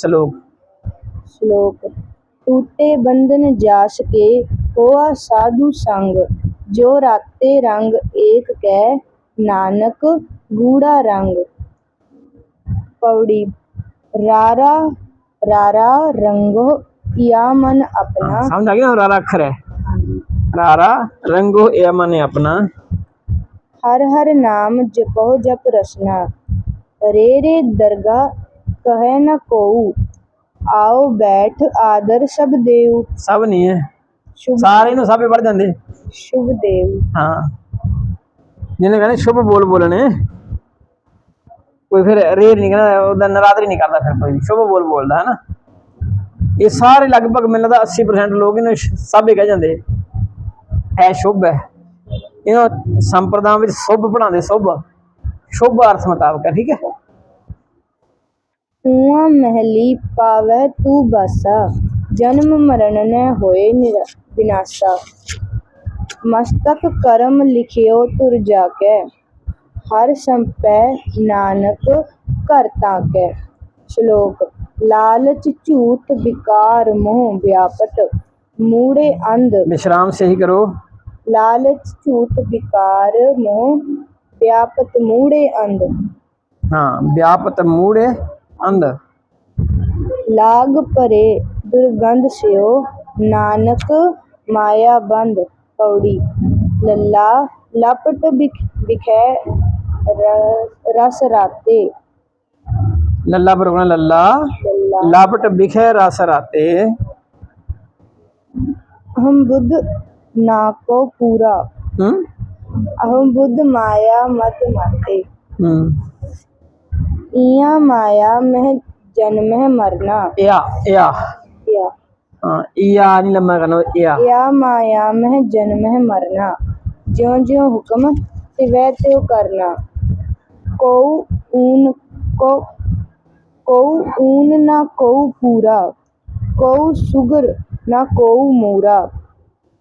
श्लोक। श्लोक। टूटे बंधन जास के होआ साधु संग जो राते रंग एक कह नानक गूढ़ा रंग। पौड़ी रारा रारा रंगो या मन अपना। समझ आ गया रारा अखर है। रारा रंगो या मन अपना। हर हर नाम जपो जप रसना। रे रे दरगाह कहे न कोऊ आओ बैठ आदर सब देव ਸਭ ਨਹੀਂ ਹੈ शुभ ਸਾਰੇ ਨੂੰ ਸਭੇ ਪੜ ਜਾਂਦੇ शुभ देव ਹਾਂ ਜਿਹਨੇ ਕਹਿੰਦੇ ਸ਼ੁਭ ਬੋਲ ਬੋਲਣੇ ਕੋਈ ਫਿਰ ਰੇਰ ਨਹੀਂ ਕਹਿੰਦਾ ਉਹਦਾ ਨਰਾਦਰੀ ਨਹੀਂ ਕਰਦਾ ਫਿਰ ਕੋਈ ਵੀ ਸ਼ੁਭ ਬੋਲ ਬੋਲਦਾ ਹੈ ਨਾ ਇਹ ਸਾਰੇ ਲਗਭਗ ਮੈਨੂੰ ਲੱਗਦਾ 80% ਲੋਕ ਇਹਨੂੰ ਸ਼- ਸਭੇ ਕਹਿ ਜਾਂਦੇ ਹੈ ਸ਼ੁਭ ਹੈ ਇਹਨੂੰ ਸੰਪਰਦਾਵਾਂ ਵਿੱਚ ਸ਼ੁਭ ਪੜਾਉਂਦੇ ਸ਼ੁਭ ਸ਼ੁਭ ਅਰਥ ਮੁਤਾਬਕ ਹੈ ਠੀਕ ਹੈ कुआं महली पावै तू बासा जन्म मरण न होए निर- विनाशा मस्तक करम लिखियो तुर जाकै हर संपै नानक कर ताकै श्लोक लालच झूठ विकार मोह व्यापत मूढ़े अंध ਵਿਸ਼ਰਾਮ ਸਹੀ ਕਰੋ लालच झूठ विकार मोह व्यापत मूढ़े अंध ਹਾਂ ਵਿਆਪਤ ਮੂੜੇ अंदर। लाग परे दुर्गंध स्यो नानक माया बंद पौड़ी। लल्ला लपट बिख बिखे रस राते। लल्ला पर लल्ला। लापट बिखे रस राते। अहम बुद्ध ना को पूरा। हम्म? अहम बुद्ध माया मत माते। हम्म। ईया माया मह जन्म मरना। या या या हाँ, लंबा करना या या माया मह जन्मह मरना। ज्यो ज्यो हुक्म तिवे त्यो करना। को ऊन को को ऊन ना को पूरा। को सुगर ना को मोरा।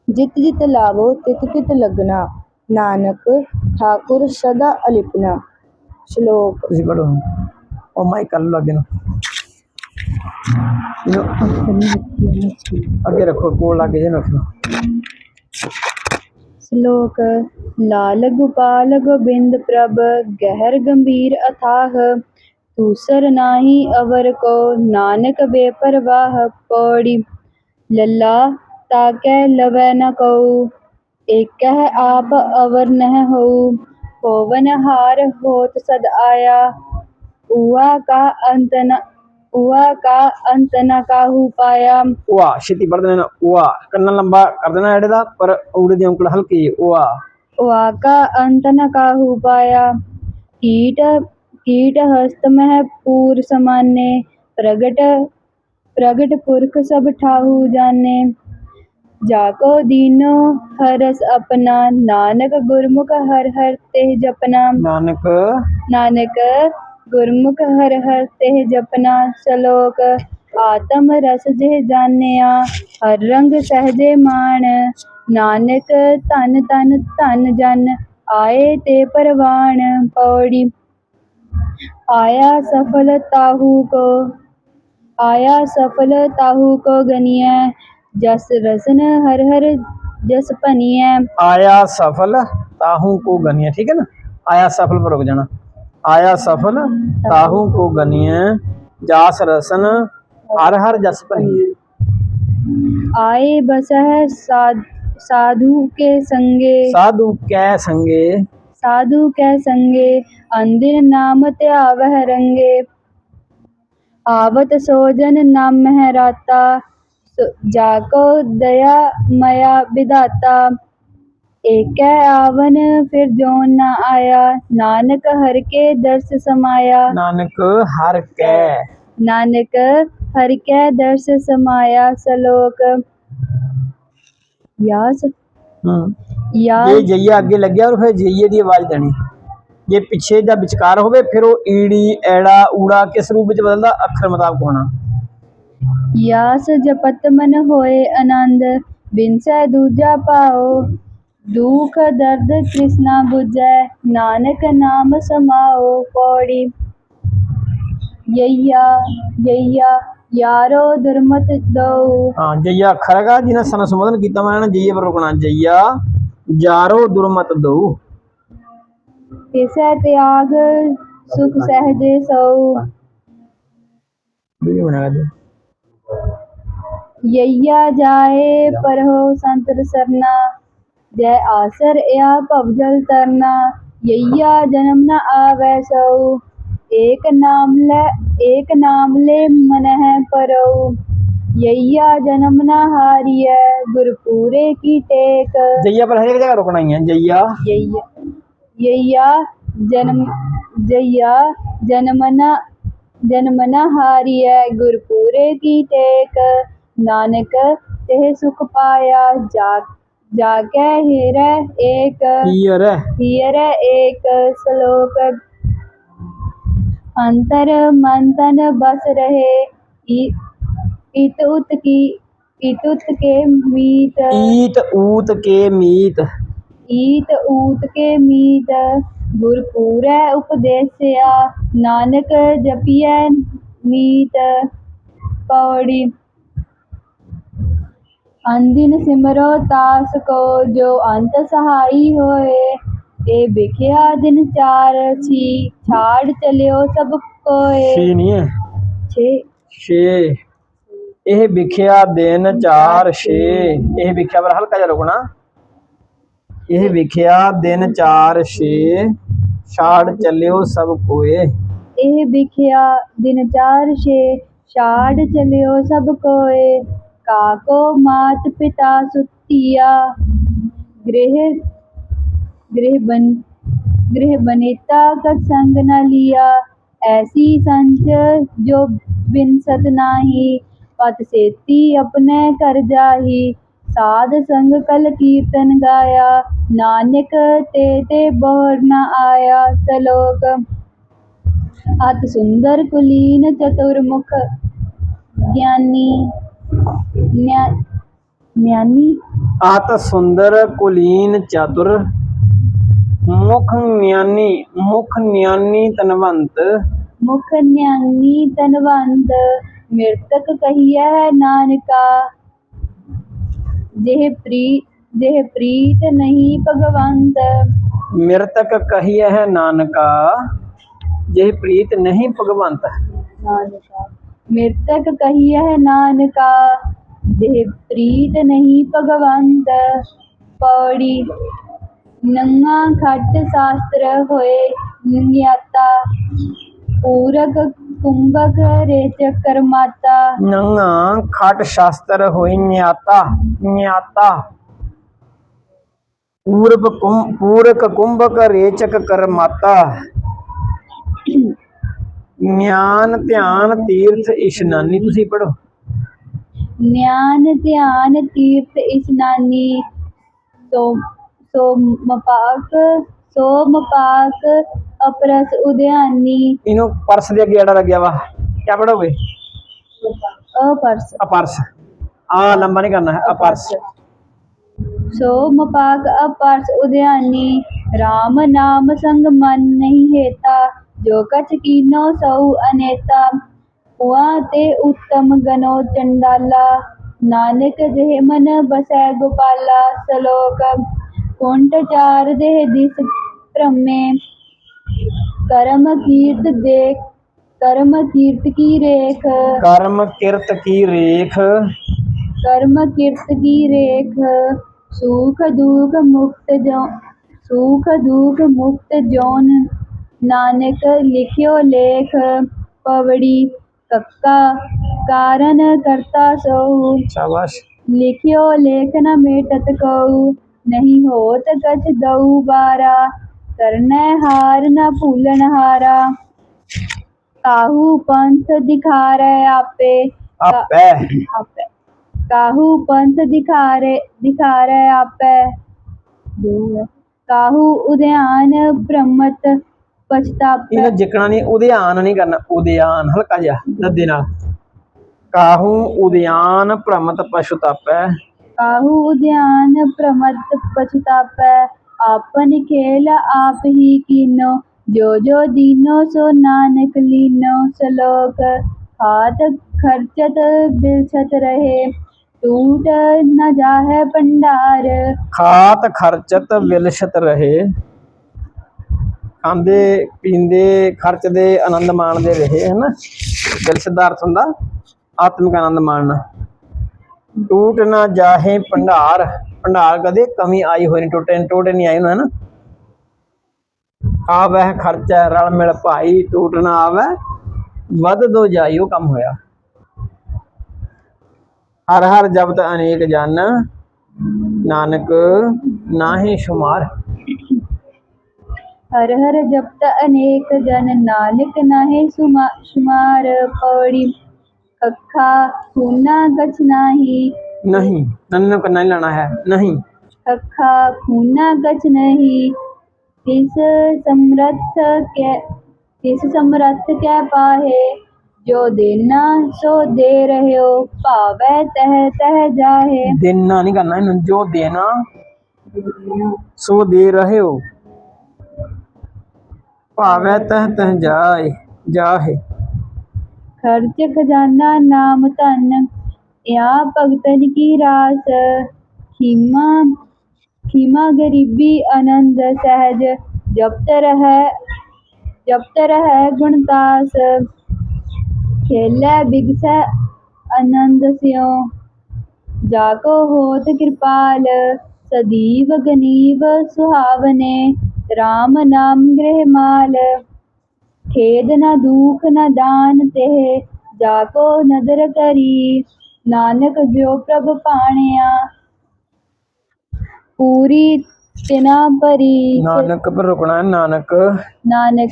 जित जित लावो तित तित लगना। नानक ठाकुर सदा अलिपना। श्लोक ਤੁਸੀਂ ਪੜੋ ਉਹ ਮਾਈਕ ਕਰ ਲਓ ਅੱਗੇ ਨੂੰ ਇਹਨੂੰ ਅੱਗੇ ਰੱਖੋ ਕੋਲ ਲੱਗੇ ਜੇ ਰੱਖੋ श्लोक लाल गोपाल गोविंद प्रभ गहर गंभीर अथाह दूसर नाही अवर को नानक बेपरवाह पौड़ी लल्ला ताकै लवै न कऊ एक आप अवर नह हो होवन हार होत सद आया उआ का अंत न उआ का अंत न काहू पाया ਉਆ ਛੇਤੀ ਪੜ ਦੇਣਾ ਉਆ ਕੰਨਾ ਲੰਬਾ ਕਰ ਦੇਣਾ ਐੜੇ ਦਾ ਪਰ ਊੜੇ ਦੀ ਉਂਗਲ ਹਲਕੀ ਉਆ वाका अंत न काहू पाया कीट कीट हस्त मह पूर समाने प्रगट प्रगट पुरख सब ठाहू जाने जाको दीनो हरस अपना। नानक गुरमुख हर हर तेह जपना। नानक। नानक गुरमुख हर हर तेह जपना। शलोक आत्म रस जे जानिया। हर रंग सहजे मान। नानक तन तन तन जन। आए ते परवान पौड़ी। आया सफल ताहू को। आया सफल ताहू को गनिया। जस रसन हर हर जस भनिए। आया सफल ताहू को गनिए ठीक है ना? आया सफल पर रुक जाना। आया सफल ताहू को गनिए। जास रसन हर हर जस भनिए। आए बसह साध, साधु के संगे। साधु के संगे। साधु के संगे अंदिर नाम त्यावह रंगे। आवत सोजन नाम है राता। जाको दया मया विधाता एक आवन फिर जो न आया नानक हर के दर्श समाया ਨਾਨਕ ਹਰ ਕੈ नानक हर के दर्श समाया सलोक यास ਹੂੰ या ਜੇ ਜਈਆ ਅੱਗੇ ਲੱਗਿਆ ਔਰ ਫਿਰ ਜਈਏ ਦੀ ਆਵਾਜ਼ ਦੇਣੀ ਜੇ ਪਿੱਛੇ ਜਾਂ ਵਿਚਕਾਰ ਹੋਵੇ ਫਿਰ ਉਹ ਈੜੀ ਐੜਾ ਊੜਾ ਕਿਸ ਰੂਪ ਵਿੱਚ ਬਦਲਦਾ ਅੱਖਰ ਮੁਤਾਬਕ ਹੋਣਾ ਯਾਸ ਜਪਤ ਮਨ ਹੋਇ ਆਨੰਦ ਬਿਨਸੈ ਦੂਜਾ ਪਾਉ ਦੁਖ ਦਰਦ ਤ੍ਰਿਸ਼ਨਾ 부ਜੈ ਨਾਨਕ ਨਾਮ ਸਮਾਉ ਪੌੜੀ। ਯਈਆ ਯਈਆ ਯਾਰੋ ਦੁਰਮਤ ਦਉ ਹਾਂ ਜਈਆ ਅੱਖਰ ਹੈਗਾ ਜਿਹਨਾਂ ਸਾਨੂੰ ਸੰਬੋਧਨ ਕੀਤਾ ਮੈਂ ਇਹਨਾਂ ਨੇ ਜਈਏ ਪਰ ਰੁਕਣਾ। ਜਈਆ ਯਾਰੋ ਦੁਰਮਤ ਦਉ ਤਿਸੈ ਤਿਆਗ ਸੁਖ ਸਹਜੇ ਸਉ ਵੀ ਬਣਾਇਆ ਦੇ यइया जाए परहो संत सरना जय आसर या पवजल तरना। यैया जन्म न आवै सऊ एक नाम ले एक नाम ले मन है परऊ यइया जन्म न हारिय गुरपुरे की टेक। जैया पर हर जगह रुकना ही है जैया। यइया यइया जन्म जैया जन्म न ਜਨਮ ਨ ਹਾਰੀਐ ਗੁਰ ਪੂਰੇ ਕੀ ਟੇਕ ਨਾਨਕ ਤੇ ਸੁਖ ਪਾਇਆ ਜਾ ਜਾਗੈ ਹੀਰੈ ਏਕ ਹੀਰ ਹੀਰੈ ਏਕ ਸ਼ਲੋਕ ਅੰਤਰ ਮੰਤਨ ਬਸ ਰਹੇ ਈ- ਇਤ ਉਤ ਕੀ ਇਤ ਉਤ ਕੇ ਮੀਤ ਈਤ ਊਤ ਕੇ ਮੀਤ ਈਤ ਊਤ ਕੇ ਮੀਤ ਗੁਰ ਪੂਰੈ ਉਪਦੇਸਿਆ ਨਾਨਕ ਜਪੀਐ ਨੀਤ ਪੌੜੀ। ਅੰਦਿਨ ਸਿਮਰੋ ਤਾਸ ਕੋ ਜੋ ਅੰਤ ਸਹਾਈ ਹੋਏ ਇਹ ਵਿਖਿਆ ਦਿਨ ਚਾਰ ਸੀ ਛਾੜ ਚਲਿਓ ਸਭ ਕੋਏ। ਛੇ ਨਹੀਂ ਹੈ? ਛੇ। ਛੇ। ਇਹ ਵਿਖਿਆ ਦਿਨ ਚਾਰ ਛੇ। ਇਹ ਵਿਖਿਆ ਪਰ ਹਲਕਾ ਜਿਹਾ ਰੁਕਣਾ। ਇਹ ਵਿਖਿਆ ਦਿਨ ਚਾਰ ਛੇ ਛਾੜ ਚੱਲਿਓ ਸਭ ਕੋਏ ਇਹ ਵਿਖਿਆ ਦਿਨ ਚਾਰ ਛੇ ਛਾੜ ਚਲਿਓ ਸਭ ਕੋਏ ਕਾਕੋ ਮਾਤ ਪਿਤਾ ਸੁਤੀਆ ਗ੍ਰਹਿ गृह बन गृह बनेता का संग न लिया ऐसी संच जो बिन सत नाही पत सेती अपने कर जाही ਸਾਧ ਸੰਗ ਕਲ ਕੀਰਤਨ ਗਾਇਆ ਨਾਨਕ ਤੇ ਤੇ ਬੋਰ ਨਾ ਆਇਆ ਸਲੋਕ। ਅਤ ਸੁੰਦਰ ਕੁਲੀਨ ਚਤੁਰਮੁਖ ਗਿਆਨੀ ਮਿਆਨੀ। ਆਤ ਸੁੰਦਰ ਕੁਲੀਨ ਚਤੁਰ ਮੁਖ ਨਿਆਨੀ ਮੁਖ ਨਿਆਨੀ ਤਨਵੰਤ ਮੁਖ ਨਿਆਨੀ ਤਨਵੰਤ ਮਿਰਤਕ ਕਹੀਐ ਨਾਨਕਾ। ਜਿਹ ਪ੍ਰੀ ਜਿਹ ਪ੍ਰੀਤ ਨਹੀਂ ਭਗਵੰਤ। ਮਿਰਤਕ ਕਹੀਐ ਹੈ ਨਾਨਕਾ ਜੇ ਪ੍ਰੀਤ ਨਹੀਂ ਭਗਵੰਤ। ਨਾਨਕਾ। ਮਿਰਤਕ ਕਹੀਐ ਨਾਨਕਾ ਜਿਹ ਪ੍ਰੀਤ ਨਹੀਂ ਭਗਵੰਤ। ਪੌੜੀ ਨੰਗਾ ਖੱਟ ਸ਼ਾਸਤਰ ਹੋਏ ਨਿਯਤਾ ਪੂਰਕ ਕੁੰਭਕ ਰੇਚਕ ਕਰਮਾਤਾ ਨੰਗਾ ਖਟ ਸ਼ਾਸਤਰ ਹੋਈ ਨਿਆਤਾ ਨਿਆਤਾ। ਪੂਰਬ ਕੁੰ ਪੂਰਕ ਕੁੰਭਕ ਰੇਚਕ ਕਰਮਾਤਾ ਗਿਆਨ ਧਿਆਨ ਤੀਰਥ ਇਸ਼ਨਾਨੀ ਤੁਸੀਂ ਪੜੋ ਨਿਆਨ ਧਿਆਨ ਤੀਰਥ ਇਸ਼ਨਾਨੀ ਸੋ ਸੋ ਮਪਾਕ ਸੋ ਮਪਾਕ अपरस उद्यानी ਇਹਨੂੰ ਪਰਸ ਦੇ ਅੱਗੇ ਅੜਾ ਲੱਗਿਆ ਵਾ ਕਿਆ ਪੜੋਗੇ अपरस ਅਪਰਸ ਆ ਲੰਬਾ ਨਹੀਂ ਕਰਨਾ ਹੈ ਅਪਰਸ सोमपाक अपरस उद्यानी राम नाम संग मन नहीं हेता जो कछ कीनो सऊ अनेता हुआ ते उत्तम गनो चंडाला नानक जेह मन बसै गोपाला सलोक कुंट चार देह दिस ब्रह्मे कर्म कीर्त देख कर्म कीर्त की रेख। कर्म कीर्त की रेख। कर्म कीर्त की रेख सुख दुख मुक्त जो सुख दुख मुक्त जौन। नानक लिखियो लेख पवड़ी कक्का कारण करता सो। शाबाश। लिखियो लेख न मेटत कऊ नहीं होत कछ दऊ बारा। ਕਛ ਦਉ ਬਾਰਾ ਕਰਨੈ ਹਾਰ ਨ ਭੂਲਨ ਹਾਰਾ ਕਾਹੂ ਪੰਥ ਦਿਖਾਰੈ ਆਪੇ ਆਪੈ ਆਪੈ ਕਾਹੂ ਪੰਥ ਦਿਖਾਰੇ ਦਿਖਾਰੈ ਆਪੈ ਕਾਹੂ ਉਦਿਆਨ ਬ੍ਰਹਮਤ ਪਛਤਾਪੈ ਇਹਨੂੰ ਜਿਕਣਾ ਨਹੀਂ ਉਦਿਆਨ ਨਹੀਂ ਕਰਨਾ ਉਦਿਆਨ ਹਲਕਾ ਜਿਹਾ ਦੱਦੇ ਨਾਲ ਕਾਹੂ ਉਦਿਆਨ ਭ੍ਰਮਤ ਪਸ਼ੁਤਾਪੈ ਕਾਹੂ ਉਦਿਆਨ ਪ੍ਰਮਤ ਪਛਤਾਪੈ आपन खेल आप ही कीनो जो जो दीनो सो नानक लीनो सलोक हाथ खर्चत बिलसत रहे टूट न जाहे भंडार ਖਾਤ ਖਰਚਤ ਬਿਲਸਤ ਰਹੇ। ਖਾਂਦੇ, ਪੀਂਦੇ, ਖਰਚਦੇ, ਆਨੰਦ ਮਾਣਦੇ ਰਹੇ, ਹਨਾ? ਵਿਲਸ਼ਤ ਦਾ ਹੁੰਦਾ ਆਤਮਿਕ ਆਨੰਦ ਮਾਣਨਾ। ਟੂਟ ਨਾ ਜਾਹੇ ਭੰਡਾਰ। ਭੰਡਾਰ ਕਦੇ ਕਮੀ ਆਈ ਹੋਈ ਨਹੀਂ, ਟੁੱਟੇ ਟੋਟੇ ਨਹੀਂ ਆਏ ਉਹਨਾਂ ਹਨਾ ਆਵੈ ਖਰਚਾ ਰਲ ਮਿਲ ਭਾਈ ਟੂਟ ਨਾ ਆਵੈ, ਵੱਧ ਦੋ ਜਾਈ ਉਹ ਕੰਮ ਹੋਇਆ। ਹਰ ਹਰ ਜਬਤ ਅਨੇਕ ਜਨ, ਨਾਨਕ ਨਾਹੀ ਸ਼ੁਮਾਰ। ਹਰ ਹਰ ਜਪਤ ਅਨੇਕ ਜਨ, ਨਾਨਕ ਨਾਹੇ ਸੁਮਾ ਸ਼ੁਮਾਰ, ਪੌੜੀ ਅੱਖਾ ਖੂਨਾ ਗਚ ਨਾਹੀ नहीं नन्नू का नहीं लाना है नहीं। अखा खूना गज नहीं तिस समर्थ के तिस समर्थ के पाहे? जो देना सो दे रहे हो पावे तह तह जाहे। देना नहीं करना है ना जो देना सो दे रहे हो। पावे तह तह जाए जाहे। खर्च खजाना नाम तन या भगतन की रास। खीमा खीमा गरीबी, आनंद, सहज। जपत रह जपत रह गुणतास खेलै, बिगसै, आनंद स्यों। जाको होत कृपाल। सदीव गनीव, सुहावने। राम नाम गृह माल। खेद, न दुख, न दान तेह। जाको नदर करी। ਨਾਨਕ ਜੋ ਪ੍ਰਭ ਪਾਣਿਆ ਪੂਰੀ ਤਿਨਾ ਭਰੀ ਨਾਨਕ ਪਰ ਰੁਕਣਾ ਹੈ ਨਾਨਕ ਨਾਨਕ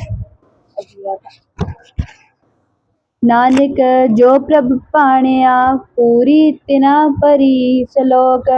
ਨਾਨਕ ਜੋ ਪ੍ਰਭ ਪਾਣਿਆ ਪੂਰੀ ਤਿਨਾ ਭਰੀ ਸ਼ਲੋਕ